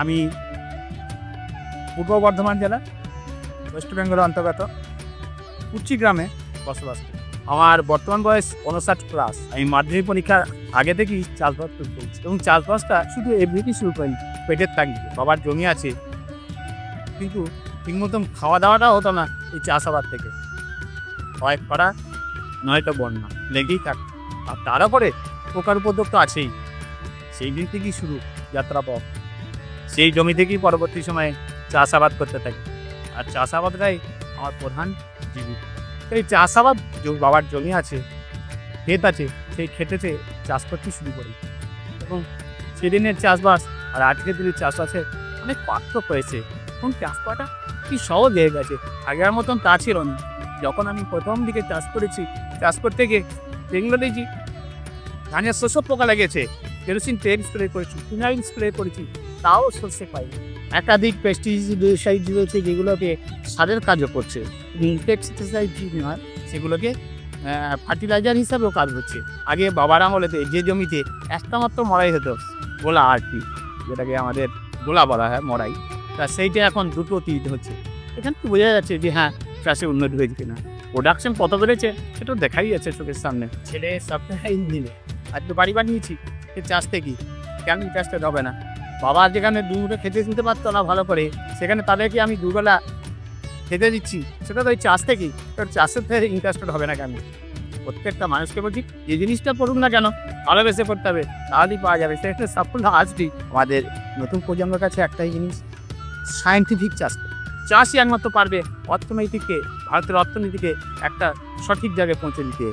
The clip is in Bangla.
আমি পূর্ব বর্ধমান জেলা, ওয়েস্ট বেঙ্গলের অন্তর্গত, কুচি গ্রামে বসবাস করি। আমার বর্তমান বয়স উনষাট প্লাস আমি মাধ্যমিক পরীক্ষার আগে থেকেই চাষবাস শুরু করেছি এবং চাষবাসটা শুধু এমনিতেই শুরু করিনি পেটের তাগি বাবার জমি আছে, কিন্তু ঠিক মতন খাওয়া দাওয়াটা হতো না এই চাষাবাদ থেকে। হয় খরা, নয়তো বন্যা, লেগেই থাক। আর তার উপরে পোকার উপদ্রব তো আছেই। সেই দিন থেকেই শুরু যাত্রা পথ সেই জমি থেকেই পরবর্তী সময়ে চাষাবাদ করতে থাকি। আর চাষাবাদটাই আমার প্রধান জীবিকা। এই চাষাবাদ বাবার জমি আছে, ক্ষেত আছে, সেই ক্ষেতেতে চাষ করতে শুরু করি। এবং সেদিনের চাষবাস আর আজকের দিনের চাষবাসের অনেক পার্থক্য হয়েছে। এখন চাষ করাটা কি সহজ হয়ে গেছে, আগের মতন তা ছিল না। যখন আমি প্রথম দিকে চাষ করেছি, চাষ করতে গিয়ে দেখছি ধানের শোষক পোকা লেগেছে কেরোসিন তেল স্প্রে করেছি, ফিনাইল স্প্রে করেছি তাও শস্যে পাইনি একাধিক পেস্টিসাইড রয়েছে যেগুলোকে সারের কাজও করছে। ইনসেকটিসাইড সেগুলোকে ফার্টিলাইজার হিসাবেও কাজ হচ্ছে। আগে বাবার আমলেতে যে জমিতে একটা মাত্র মরাই হতো, গোলা আর কি যেটাকে আমাদের গোলা বলা হয়, মরাই। তা সেইটা এখন দুটো তিন হচ্ছে। এখান থেকে বোঝা যাচ্ছে যে হ্যাঁ চাষে উন্নতি হয়েছে কিনা? প্রোডাকশন কত বেড়েছে, সেটা দেখাই যাচ্ছে চোখের সামনে। ছেলে সপ্তাহে দিনে আর তো বাড়ি বানিয়েছি সে চাষ থেকে। কেন চাষটা হবে না? বাবা যেখানে দুপুরে খেতে দিতে পারতো না ভালো করে, সেখানে তাদেরকে আমি দুবেলা খেতে দিচ্ছি। সেটা তো ওই চাষ থেকেই তোর চাষের থেকে ইন্টারেস্টেড হবে না কেন? প্রত্যেকটা মানুষকে বলছি, যে জিনিসটা পড়ুক না কেন, ভালোবেসে করতে হবে, তাহলেই পাওয়া যাবে। সেটা সাফল্য আসবেই আমাদের নতুন প্রজন্মের কাছে একটাই জিনিস সায়েন্টিফিক চাষ। চাষই একমাত্র পারবে অর্থনীতিকে ভারতের অর্থনীতিকে একটা সঠিক জায়গায় পৌঁছে দিতে।